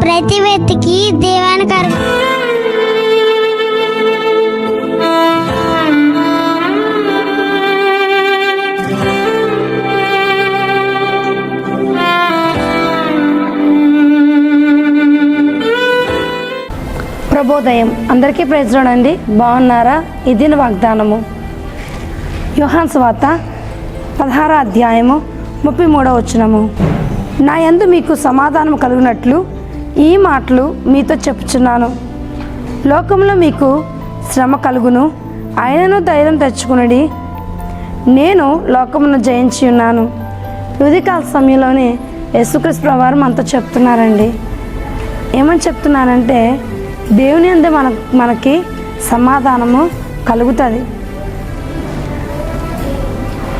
ప్రతి వ్యక్తికి దేవానికి ప్రభోదయం. అందరికీ ప్రైజ్ అండి బాగున్నారా? ఇది నా వాగ్దానము. యోహాన్ స్వాత పదహార అధ్యాయము ముప్పై మూడవ వచనము. నా యందు మీకు సమాధానం కలిగినట్లు ఈ మాటలు మీతో చెప్పుచున్నాను. లోకంలో మీకు శ్రమ కలుగును ఆయనను ధైర్యం తెచ్చుకునడి. నేను లోకమును జయించి ఉన్నాను. ఉదయకాల సమయంలోనే యేసుక్రీస్తు ప్రవారం అంతా చెప్తున్నారండి. ఏమని చెప్తున్నానంటే దేవుని అందే మన మనకి సమాధానము కలుగుతుంది.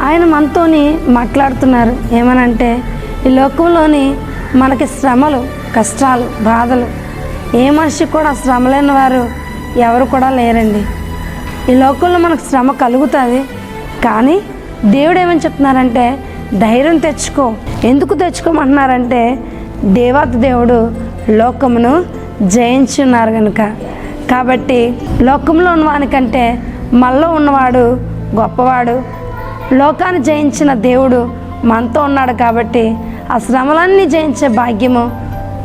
ఆయన మనతోని మాట్లాడుతున్నారు. ఏమనంటే ఈ లోకంలోని మనకి శ్రమలు కష్టాలు బాధలు ఏ మనిషి కూడా శ్రమ లేని వారు ఎవరు కూడా లేరండి. ఈ లోకంలో మనకు శ్రమ కలుగుతుంది కానీ దేవుడు ఏమని చెప్తున్నారంటే ధైర్యం తెచ్చుకో. ఎందుకు తెచ్చుకోమంటున్నారంటే దేవాతి దేవుడు లోకమును జయించున్నారు కనుక కాబట్టి లోకంలో ఉన్నవానికంటే మనలో ఉన్నవాడు గొప్పవాడు. లోకాన్ని జయించిన దేవుడు మనతో ఉన్నాడు కాబట్టి ఆ శ్రమలన్నీ జయించే భాగ్యము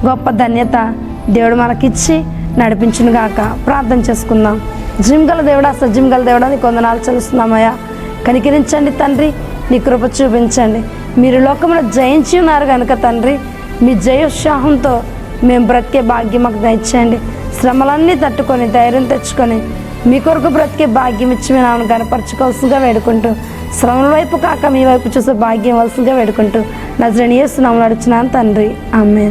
గొప్ప ధన్యత దేవుడు మనకిచ్చి నడిపించునుగాక. ప్రార్థన చేసుకుందాం. జిమ్ గల దేవుడా సజ్జిమ్ గల దేవుడా నీకు వందనాలు చెల్లిస్తున్నామయ్యా. కనికరించండి తండ్రి నీ కృప చూపించండి. మీరు లోకంలో జయించి ఉన్నారు కనుక తండ్రి మీ జయోత్సాహంతో మేము బ్రతికే భాగ్యం మాకు దయచేయండి. శ్రమలన్నీ తట్టుకొని ధైర్యం తెచ్చుకొని మీ కొరకు బ్రతికే భాగ్యం ఇచ్చి మీ నామను కనపరచుకోవాల్సిందిగా వేడుకుంటూ శ్రమల వైపు కాక మీ వైపు చూసే భాగ్యం వలసిందిగా వేడుకుంటూ నజరని చేస్తున్నాము నడుచున్నాను తండ్రి. ఆమె